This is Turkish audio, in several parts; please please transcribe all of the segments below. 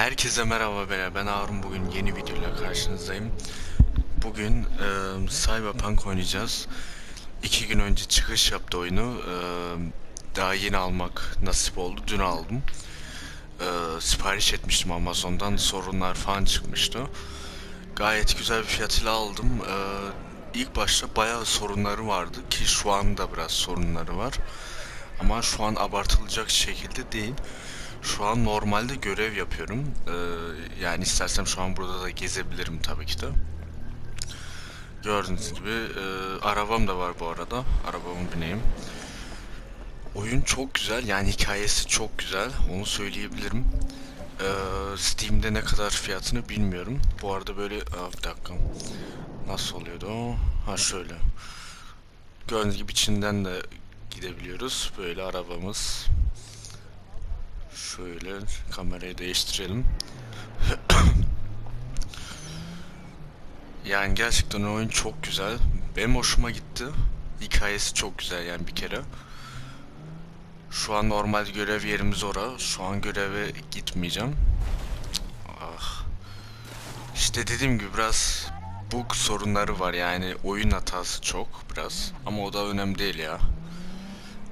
Herkese merhaba beyler ben Harun bugün yeni videoyla karşınızdayım. Bugün e, Cyberpunk oynayacağız. İki gün önce çıkış yaptı oyunu. E, daha yeni almak nasip oldu. Dün aldım. E, sipariş etmiştim Amazon'dan sorunlar falan çıkmıştı. Gayet güzel bir fiyatıyla aldım. E, ilk başta bayağı sorunları vardı ki şu anda biraz sorunları var. Ama şu an abartılacak şekilde değil. Şu an normalde görev yapıyorum. Ee, yani istersem şu an burada da gezebilirim tabii ki de. Gördüğünüz gibi e, arabam da var bu arada. Arabamı bineyim. Oyun çok güzel. Yani hikayesi çok güzel. Onu söyleyebilirim. Ee, Steam'de ne kadar fiyatını bilmiyorum. Bu arada böyle... Aa, bir dakika. Nasıl oluyordu o? Ha şöyle. Gördüğünüz gibi içinden de gidebiliyoruz. Böyle arabamız. Şöyle kamerayı değiştirelim. yani gerçekten oyun çok güzel. Benim hoşuma gitti. Hikayesi çok güzel yani bir kere. Şu an normal görev yerimiz ora. Şu an göreve gitmeyeceğim. Ah. İşte dediğim gibi biraz bug sorunları var yani oyun hatası çok biraz. Ama o da önemli değil ya.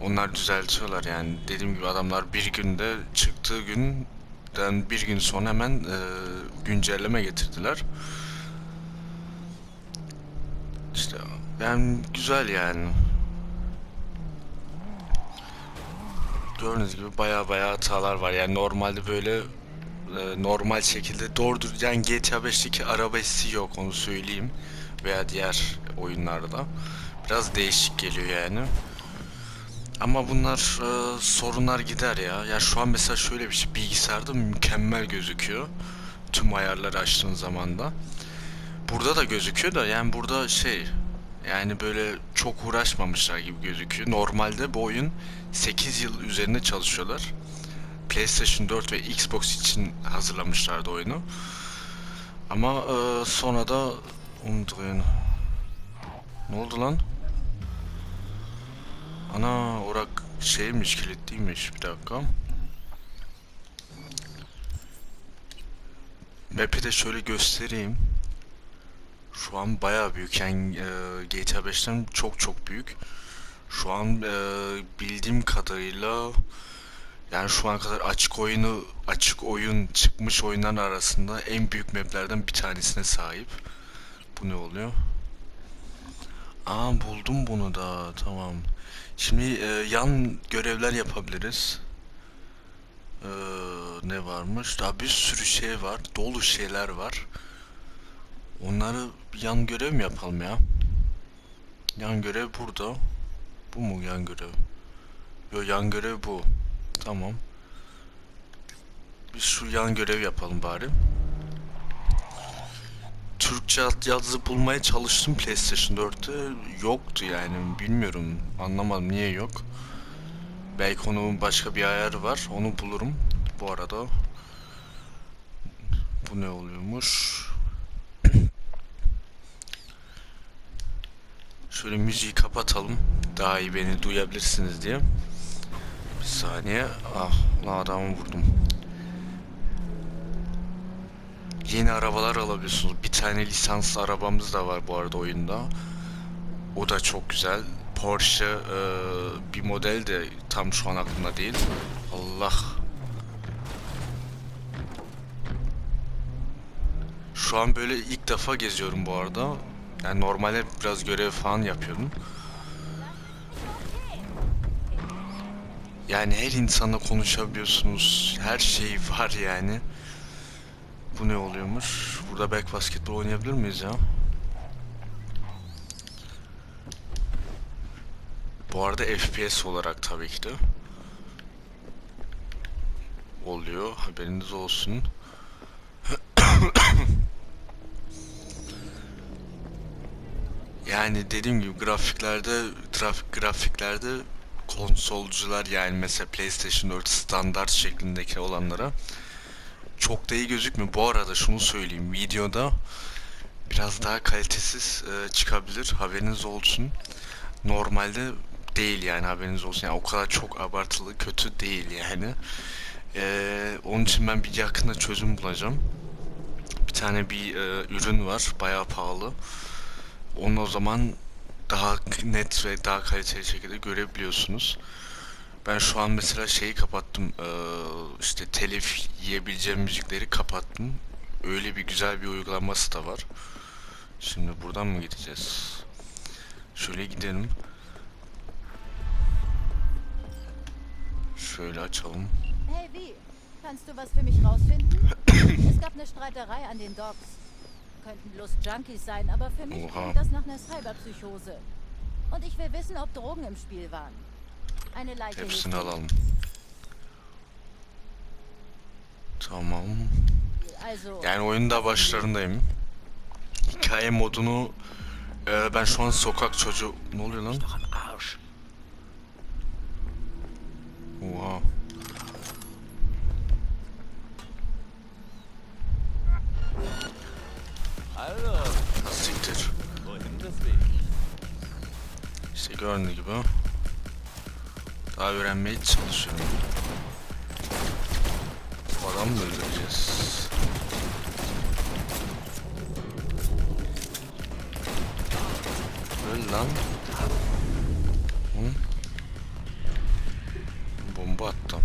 Onlar düzeltiyorlar yani. Dediğim gibi adamlar bir günde çıktığı günden bir gün sonra hemen e, güncelleme getirdiler. İşte ben güzel yani. Gördüğünüz gibi baya baya hatalar var. Yani normalde böyle e, normal şekilde doğrudur. Yani GTA 5'teki araba hissi yok onu söyleyeyim. Veya diğer oyunlarda. Biraz değişik geliyor yani. Ama bunlar e, sorunlar gider ya. Ya şu an mesela şöyle bir şey bilgisayarda mükemmel gözüküyor. Tüm ayarları açtığın zaman da. Burada da gözüküyor da yani burada şey yani böyle çok uğraşmamışlar gibi gözüküyor. Normalde bu oyun 8 yıl üzerinde çalışıyorlar. PlayStation 4 ve Xbox için hazırlamışlardı oyunu. Ama e, sonra da umduruyun. Ne oldu lan? Ana orak şeymiş kilitliymiş bir dakika. Map'i de şöyle göstereyim. Şu an bayağı büyük yani e, GTA 5'ten çok çok büyük. Şu an e, bildiğim kadarıyla yani şu ana kadar açık oyunu açık oyun çıkmış oyunların arasında en büyük maplerden bir tanesine sahip. Bu ne oluyor? Aa buldum bunu da tamam. Şimdi e, yan görevler yapabiliriz. Ee, ne varmış? Daha bir sürü şey var. Dolu şeyler var. Onları yan görev mi yapalım ya? Yan görev burada. Bu mu yan görev? Yo yan görev bu. Tamam. Biz şu yan görev yapalım bari. Türkçe yazı bulmaya çalıştım PlayStation 4'te. Yoktu yani. Bilmiyorum. Anlamadım niye yok. Belki onun başka bir ayarı var. Onu bulurum. Bu arada. Bu ne oluyormuş? Şöyle müziği kapatalım. Daha iyi beni duyabilirsiniz diye. Bir saniye. Ah, adamı vurdum. Yeni arabalar alabiliyorsunuz. Bir tane lisanslı arabamız da var bu arada oyunda. O da çok güzel. Porsche e, bir model de tam şu an aklımda değil. Allah. Şu an böyle ilk defa geziyorum bu arada. Yani normalde biraz görev falan yapıyordum. Yani her insanla konuşabiliyorsunuz. Her şey var yani. Bu ne oluyormuş? Burada back basketbol oynayabilir miyiz ya? Bu arada FPS olarak tabii ki de oluyor. Haberiniz olsun. yani dediğim gibi grafiklerde trafik grafiklerde konsolcular yani mesela PlayStation 4 standart şeklindeki olanlara çok da iyi gözükmüyor. Bu arada şunu söyleyeyim. Videoda biraz daha kalitesiz e, çıkabilir. Haberiniz olsun. Normalde değil yani haberiniz olsun. Yani o kadar çok abartılı kötü değil yani. Ee, onun için ben bir yakında çözüm bulacağım. Bir tane bir e, ürün var. Bayağı pahalı. Onu o zaman daha net ve daha kaliteli şekilde görebiliyorsunuz. Ben şu an mesela şeyi kapattım. Ee, işte telif yiyebileceğim müzikleri kapattım. Öyle bir güzel bir uygulaması da var. Şimdi buradan mı gideceğiz? Şöyle gidelim. Şöyle açalım. Hey, wie? Kannst du was für mich rausfinden? es gab eine Streiterei an den Docks. Könnten bloß Junkies sein, aber für mich Oha. klingt das nach einer Cyberpsychose. Und ich will wissen, ob Drogen im Spiel waren. Hilft Hepsini alalım. Tamam. Yani oyunun da başlarındayım. Hikaye modunu e, ben şu an sokak çocuğu... Ne oluyor lan? Doch am Arsch. Oha. Also, Ha, Siktir. wohin das Weg? İşte gördüğünüz gibi. Daha öğrenmeye çalışıyorum. Bu adamı mı öldüreceğiz? Öl lan. Hı? Bomba attım.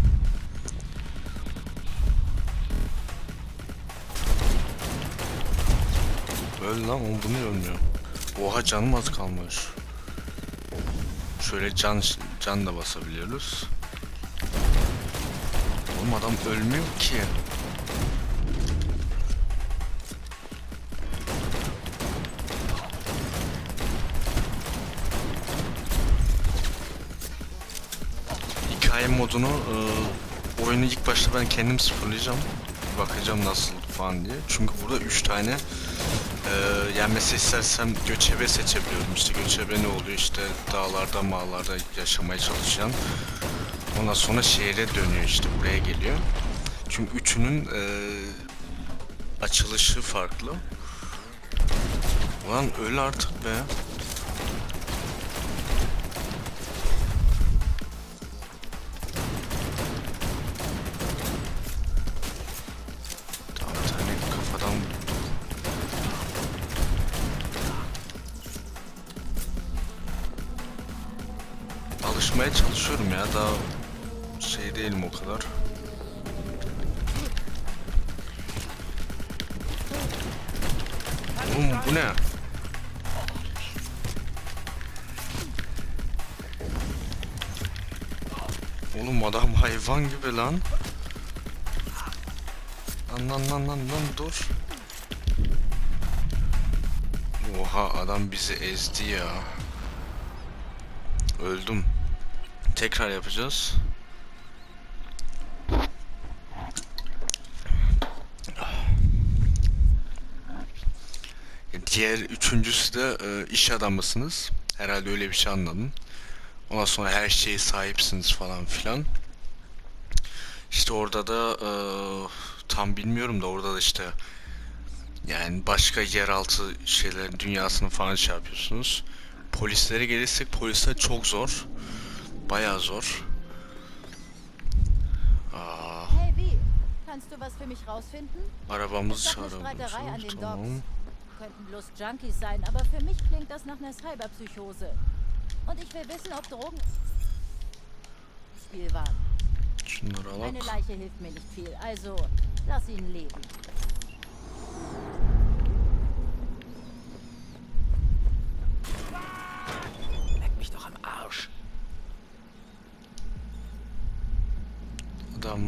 Öl lan, o bunu ölmüyor. Oha canım az kalmış. Şöyle can can da basabiliyoruz. Oğlum adam ölmüyor ki. Hikaye modunu e, oyunu ilk başta ben kendim sıfırlayacağım. Bakacağım nasıl falan diye. Çünkü burada 3 tane e, yani mesela istersem göçebe seçebiliyorum. İşte göçebe ne oluyor? İşte dağlarda, mağlarda yaşamaya çalışan. Ondan sonra şehre dönüyor işte buraya geliyor. Çünkü üçünün e, açılışı farklı. Ulan öl artık be. Alışmaya çalışıyorum ya daha şey değilim o kadar. Oğlum bu ne? Oğlum adam hayvan gibi lan. Lan lan lan lan lan dur. Oha adam bizi ezdi ya. Öldüm. Tekrar yapacağız. Diğer üçüncüsü de e, iş adamısınız. Herhalde öyle bir şey anladın. Ondan sonra her şeye sahipsiniz falan filan. İşte orada da e, tam bilmiyorum da orada da işte yani başka yeraltı şeylerin dünyasını falan şey yapıyorsunuz. Polislere gelirsek polisler çok zor. Bayağı zor. Aa, hey, wie? Kannst du was für mich rausfinden? arabamızı Es gab eine Streiterei an çağırabiliyorsunuz. den. Docks. Könnten bloß Junkies sein, aber für mich klingt das nach einer Cyberpsychose. Und ich will wissen, ob Drogen Spiel waren. Eine. Leiche hilft mir nicht viel, also lass ihn leben.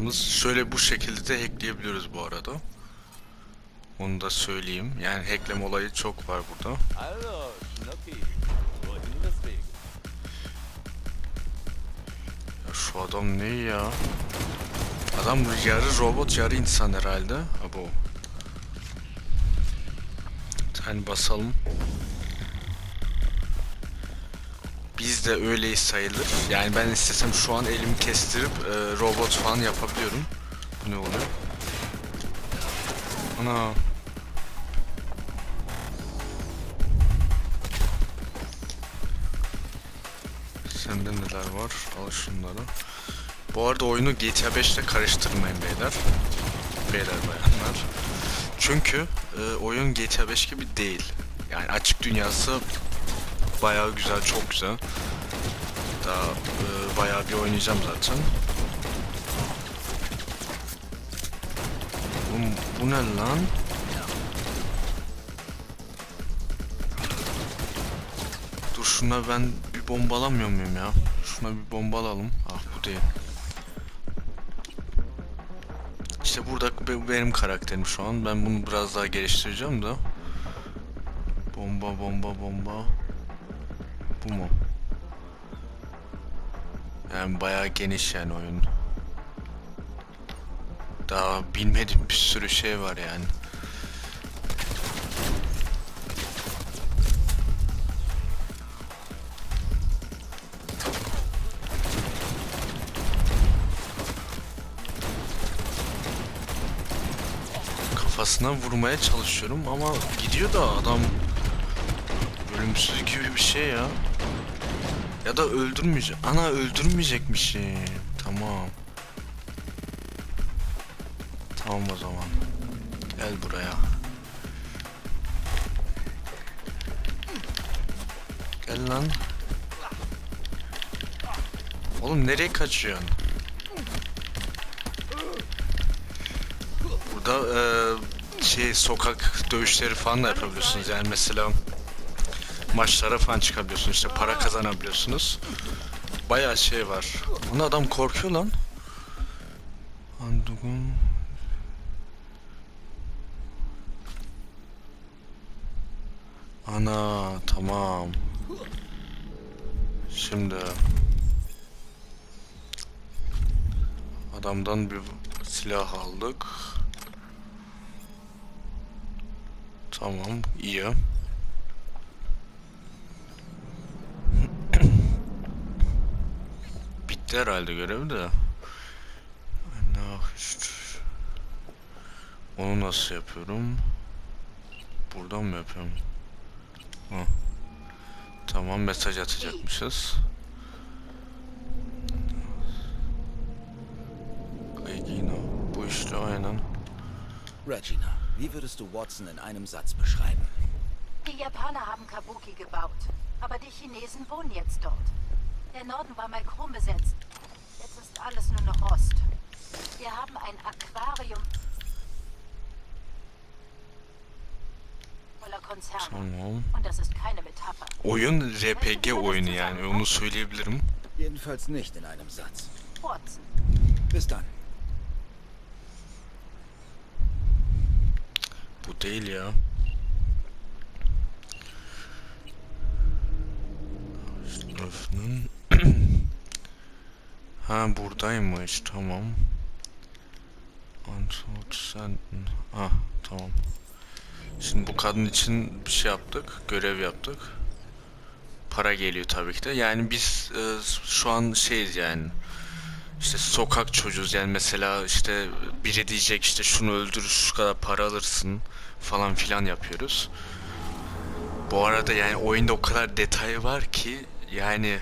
Adamımız şöyle bu şekilde de hackleyebiliyoruz bu arada. Onu da söyleyeyim. Yani hackleme olayı çok var burada. Ya şu adam ne ya? Adam yarı robot yarı insan herhalde. Ha bu. Hani basalım. De öyleyiz sayılır. Yani ben istesem şu an elimi kestirip e, robot falan yapabiliyorum. Bu ne oluyor? Ana. Sende neler var? Al şunları. Bu arada oyunu GTA 5 ile karıştırmayın beyler. Beyler bayanlar. Çünkü e, oyun GTA 5 gibi değil. Yani açık dünyası bayağı güzel, çok güzel. Daha e, bayağı bir oynayacağım zaten. Bu, bu ne lan? Dur şuna ben bir bombalamıyor muyum ya? Şuna bir bomba alalım. Ah bu değil. İşte burada be- benim karakterim şu an. Ben bunu biraz daha geliştireceğim de. Bomba bomba bomba. Bu mu? Yani bayağı geniş yani oyun. Daha bilmediğim bir sürü şey var yani. Kafasına vurmaya çalışıyorum ama gidiyor da adam ölümsüz gibi bir şey ya. Ya da öldürmeyecek. Ana öldürmeyecekmişim. Tamam. Tamam o zaman. Gel buraya. Gel lan. Oğlum nereye kaçıyorsun? Burada eee, şey sokak dövüşleri falan da yapabiliyorsunuz. Yani mesela maçlara falan çıkabiliyorsunuz. İşte para kazanabiliyorsunuz. Bayağı şey var. Bunu adam korkuyor lan. Andugun. Ana tamam. Şimdi adamdan bir silah aldık. Tamam, iyi. Bitti herhalde görev de. Nachricht. Onu nasıl yapıyorum? Buradan mı yapıyorum? Hı. Tamam mesaj atacakmışız. Regina. Bu işte aynen. Regina, wie würdest du Watson in einem Satz beschreiben? Die Japaner haben Kabuki gebaut, aber die Chinesen wohnen jetzt dort. Der Norden war mal krumm besetzt. Jetzt ist alles nur noch Rost. Wir haben ein Aquarium voller Konzerne. Tamam. Und das ist keine Metapher. Oyun RPG oyunu yani onu söyleyebilirim. Jedenfalls nicht in einem Satz. Bis dann. Bu değil ya. Öfnün. Ha buradaymış tamam. Antwort senden. Ah tamam. Şimdi bu kadın için bir şey yaptık. Görev yaptık. Para geliyor tabii ki de. Yani biz e, şu an şeyiz yani. İşte sokak çocuğuz yani mesela işte biri diyecek işte şunu öldür şu kadar para alırsın falan filan yapıyoruz. Bu arada yani oyunda o kadar detay var ki yani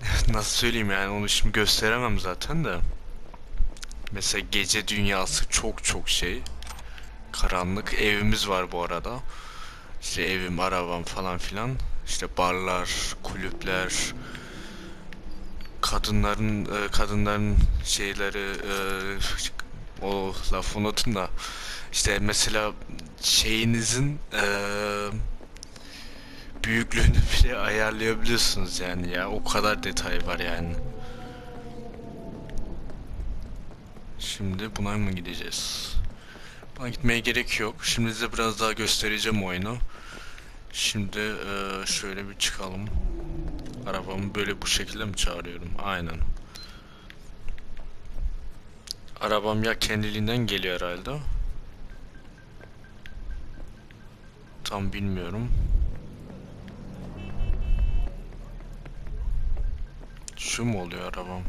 nasıl söyleyeyim yani onu şimdi gösteremem zaten de. Mesela gece dünyası çok çok şey. Karanlık evimiz var bu arada. İşte evim, arabam falan filan. İşte barlar, kulüpler, kadınların e, kadınların şeyleri e, o lafı unutun da işte mesela şeyinizin e, büyüklüğünü bile ayarlayabiliyorsunuz yani ya o kadar detay var yani. Şimdi buna mı gideceğiz? Buna gitmeye gerek yok. Şimdi size biraz daha göstereceğim oyunu. Şimdi e, şöyle bir çıkalım. Arabamı böyle bu şekilde mi çağırıyorum? Aynen. Arabam ya kendiliğinden geliyor herhalde. Tam bilmiyorum. Şu mu oluyor arabam?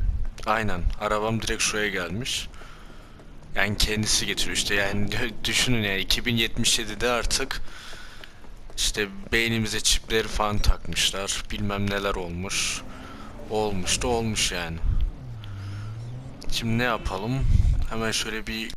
Aynen. Arabam direkt şuraya gelmiş. Yani kendisi getiriyor işte. Yani düşünün ya 2077'de artık işte beynimize çipleri falan takmışlar. Bilmem neler olmuş. Olmuş da olmuş yani. Şimdi ne yapalım? Hemen şöyle bir